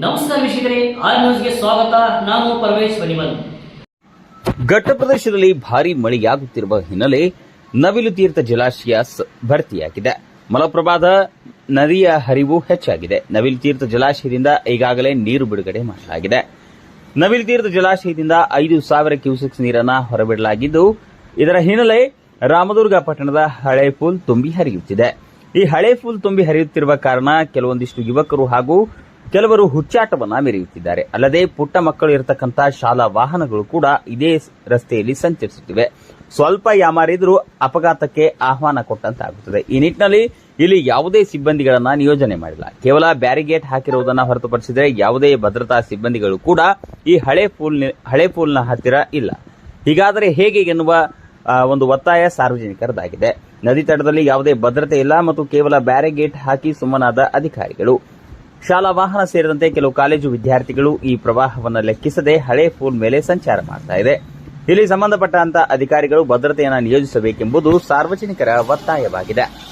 ನಮಸ್ಕಾರ ವೀಕ್ಷಕರೇ, ಆರ್ ನ್ಯೂಸ್ಗೆ ಸ್ವಾಗತ. ನಾನು ಪರಮೇಶ್ ವನಿಮನ್ ಘಟ್ಟ ಪ್ರದೇಶದಲ್ಲಿ ಭಾರಿ ಮಳೆಯಾಗುತ್ತಿರುವ ಹಿನ್ನೆಲೆ ನವಿಲು ತೀರ್ಥ ಜಲಾಶಯ ಭರ್ತಿಯಾಗಿದೆ. ಮಲಪ್ರಭಾದ ನದಿಯ ಹರಿವು ಹೆಚ್ಚಾಗಿದೆ. ನವಿಲು ತೀರ್ಥ ಜಲಾಶಯದಿಂದ ಈಗಾಗಲೇ ನೀರು ಬಿಡುಗಡೆ ಮಾಡಲಾಗಿದೆ. ನವಿಲು ತೀರ್ಥ ಜಲಾಶಯದಿಂದ ಐದು ಸಾವಿರ ಕ್ಯೂಸೆಕ್ಸ್ ನೀರನ್ನು ಹೊರಬಿಡಲಾಗಿದ್ದು, ಇದರ ಹಿನ್ನೆಲೆ ರಾಮದುರ್ಗ ಪಟ್ಟಣದ ಹಳೆ ಪೂಲ್ ತುಂಬಿ ಹರಿಯುತ್ತಿದೆ. ಈ ಹಳೆ ಪೂಲ್ ತುಂಬಿ ಹರಿಯುತ್ತಿರುವ ಕಾರಣ ಕೆಲವೊಂದಿಷ್ಟು ಯುವಕರು ಹಾಗೂ ಕೆಲವರು ಹುಚ್ಚಾಟವನ್ನ ಮೆರೆಯುತ್ತಿದ್ದಾರೆ. ಅಲ್ಲದೆ ಪುಟ್ಟ ಮಕ್ಕಳು ಇರತಕ್ಕಂತ ಶಾಲಾ ವಾಹನಗಳು ಕೂಡ ಇದೇ ರಸ್ತೆಯಲ್ಲಿ ಸಂಚರಿಸುತ್ತಿವೆ. ಸ್ವಲ್ಪ ಯಾಮಾರಿದ್ರೂ ಅಪಘಾತಕ್ಕೆ ಆಹ್ವಾನ ಕೊಟ್ಟಂತಾಗುತ್ತದೆ. ಈ ನಿಟ್ಟಿನಲ್ಲಿ ಇಲ್ಲಿ ಯಾವುದೇ ಸಿಬ್ಬಂದಿಗಳನ್ನ ನಿಯೋಜನೆ ಮಾಡಿಲ್ಲ. ಕೇವಲ ಬ್ಯಾರಿಗೇಟ್ ಹಾಕಿರುವುದನ್ನ ಹೊರತುಪಡಿಸಿದರೆ ಯಾವುದೇ ಭದ್ರತಾ ಸಿಬ್ಬಂದಿಗಳು ಕೂಡ ಈ ಹಳೆ ಪೂಲ್ ಹಳೆ ಪೂಲ್ನ ಹತ್ತಿರ ಇಲ್ಲ. ಹೀಗಾದರೆ ಹೇಗೆ ಎನ್ನುವ ಒಂದು ಒತ್ತಾಯ ಸಾರ್ವಜನಿಕರದಾಗಿದೆ. ನದಿ ತಟದಲ್ಲಿ ಯಾವುದೇ ಭದ್ರತೆ ಇಲ್ಲ ಮತ್ತು ಕೇವಲ ಬ್ಯಾರಿಗೇಟ್ ಹಾಕಿ ಸುಮ್ಮನಾದ ಅಧಿಕಾರಿಗಳು. ಶಾಲಾ ವಾಹನ ಸೇರಿದಂತೆ ಕೆಲವು ಕಾಲೇಜು ವಿದ್ಯಾರ್ಥಿಗಳು ಈ ಪ್ರವಾಹವನ್ನು ಲೆಕ್ಕಿಸದೆ ಹಳೆ ಫೂಲ್ ಮೇಲೆ ಸಂಚಾರ ಮಾಡ್ತಾ ಇದೆ. ಇಲ್ಲಿ ಸಂಬಂಧಪಟ್ಟಂತ ಅಧಿಕಾರಿಗಳು ಭದ್ರತೆಯನ್ನು ನಿಯೋಜಿಸಬೇಕೆಂಬುದು ಸಾರ್ವಜನಿಕರ ಒತ್ತಾಯವಾಗಿದೆ.